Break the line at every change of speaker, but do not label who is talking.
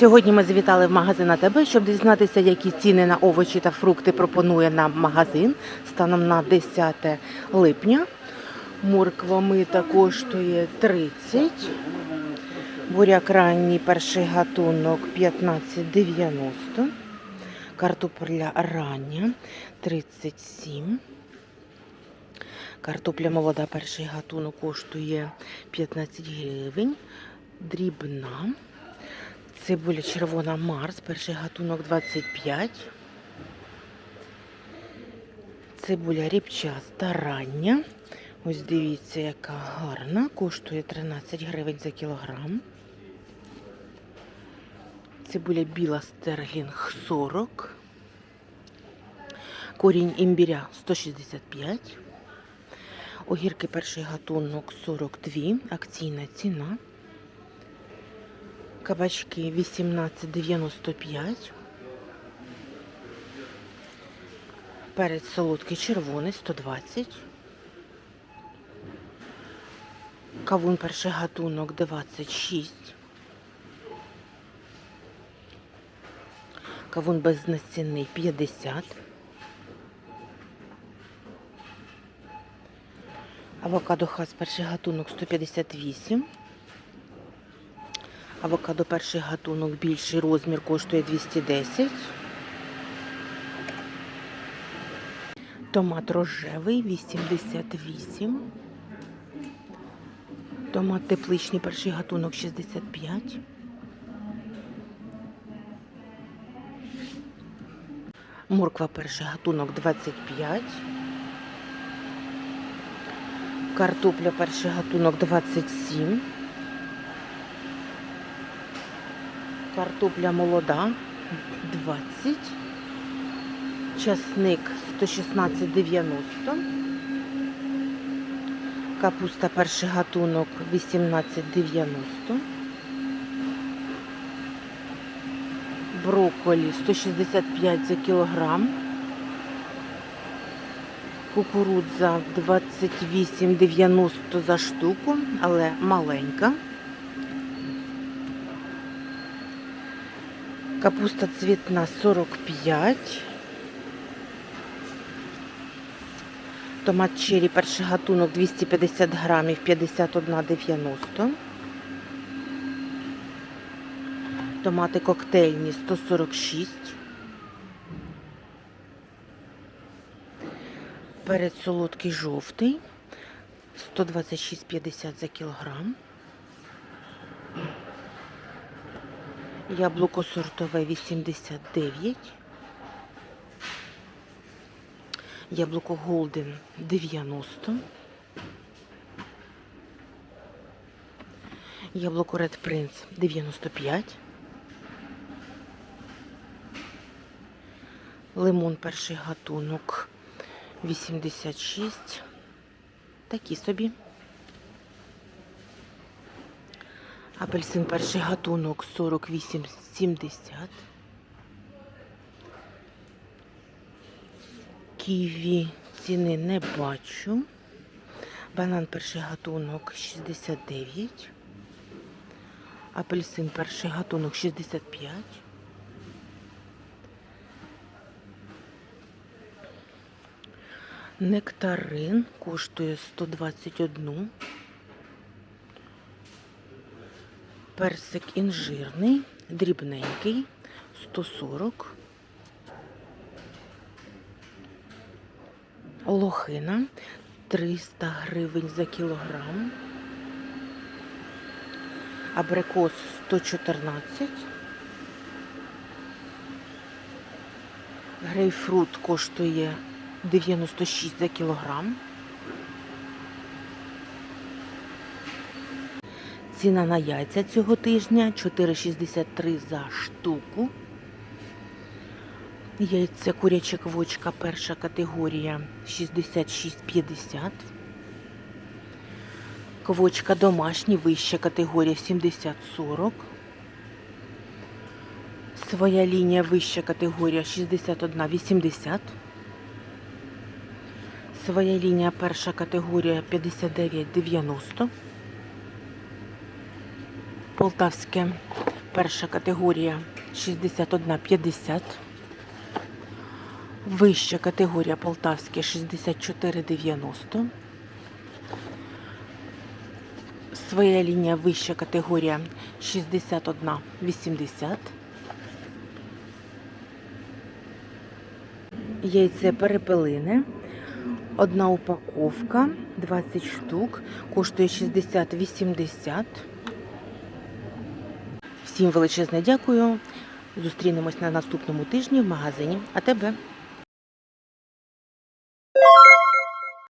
Сьогодні ми завітали в магазин АТБ, щоб дізнатися, які ціни на овочі та фрукти пропонує нам магазин станом на 10 липня. Морква мита коштує 30. Буряк ранній перший гатунок 15,90. Картопля рання 37. Картопля молода перший гатунок коштує 15 гривень. Дрібна. Цибуля червона Марс, перший гатунок 25. Цибуля ріпчаста рання. Ось дивіться, яка гарна. Коштує 13 гривень за кілограм. Цибуля біла стерлінг 40. Корінь імбіря 165. Огірки перший гатунок 42. Акційна ціна. Кабачки 18,95. Перець солодкий червоний 120. Кавун перший гатунок 26. Кавун безнацінний 50. Авокадо хас перший гатунок 158. Авокадо перший гатунок більший розмір коштує 210. Томат рожевий 88. Томат тепличний перший гатунок 65. Морква перший гатунок 25. Картопля перший гатунок 27. Картопля молода 20. Часник 116,90. Капуста перший гатунок 18,90. Брокколі 165 за кілограм. Кукурудза 28,90 за штуку, але маленька. Капуста цвітна 45. Томат черрі перший гатунок 250 грамів 51,90. Томати коктейльні 146. Перець солодкий жовтий 126,50 за кілограм. Яблуко сортове 89. Яблуко Голден 90. Яблуко Red Prince 95. Лимон перший гатунок 86. Такі собі. Апельсин перший гатунок 48,70. Ківі ціни не бачу. Банан перший гатунок 69. Апельсин перший гатунок 65. Нектарин коштує 121. Персик інжирний, дрібненький, 140. Лохина 300 гривень за кілограм. Абрикос 114. Грейпфрут коштує 96 за кілограм. Ціна на яйця цього тижня 4,63 за штуку. Яйця куряча квочка перша категорія 66,50. Квочка домашні вища категорія 70,40. Своя лінія вища категорія 61,80. Своя лінія перша категорія 59,90. Полтавське Перша категорія 61,50. Вища категорія полтавське 64,90. Своя лінія вища категорія 61,80. Яйце перепелине. Одна упаковка, 20 штук, коштує 60-80. Всім величезне дякую. Зустрінемось на наступному тижні в магазині АТБ.